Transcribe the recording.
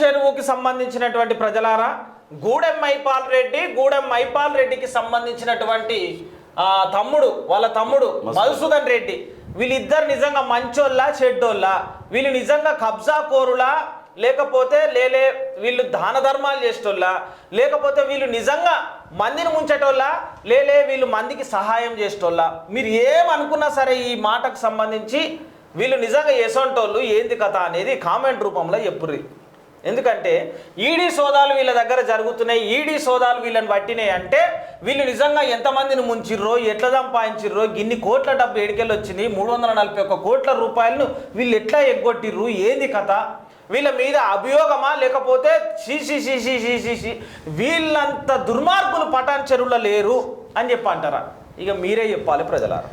చెరువుకి సంబంధించినటువంటి ప్రజలారా గూడెం మైపాల్ రెడ్డి గూడెం మైపాల్ రెడ్డికి సంబంధించినటువంటి ఆ, తమ్ముడు వాళ్ళ తమ్ముడు మధుసూదన్ రెడ్డి. వీళ్ళిద్దరు నిజంగా మంచోళ్ళా చెడ్డోళ్ళా? వీళ్ళు నిజంగా కబ్జా కోరులా? లేకపోతే లేలే వీళ్ళు దాన ధర్మాలు చేసేటోళ్ళ? లేకపోతే వీళ్ళు నిజంగా మందిని ముంచేటోళ్ళ? లేలే వీళ్ళు మందికి సహాయం చేసేటోళ్ళ? మీరు ఏమనుకున్నా సరే ఈ మాటకు సంబంధించి వీళ్ళు నిజంగా ఎసొంటోళ్ళు ఏంది కథ అనేది కామెంట్ రూపంలో చెప్పుర్రి. ఎందుకంటే ఈడీ సోదాలు వీళ్ళ దగ్గర జరుగుతున్నాయి ఈడీ సోదాలు వీళ్ళని పట్టినాయి అంటే వీళ్ళు నిజంగా ఎంతమందిని ముంచిర్రో ఎట్లా సంపాదించిర్రో గిన్ని కోట్ల డబ్బు ఎడికెళ్ళి వచ్చింది మూడు వందల నలభై ఒక్క కోట్ల రూపాయలను వీళ్ళు ఎట్లా ఎగ్గొట్టిర్రు ఏంది కథ? వీళ్ళ మీద అభియోగమా? లేకపోతే షీషి వీళ్ళంత దుర్మార్గులు పటాన్ చెరువులో లేరు అని చెప్పి అంటారా ఇక మీరే చెప్పాలి ప్రజలారా.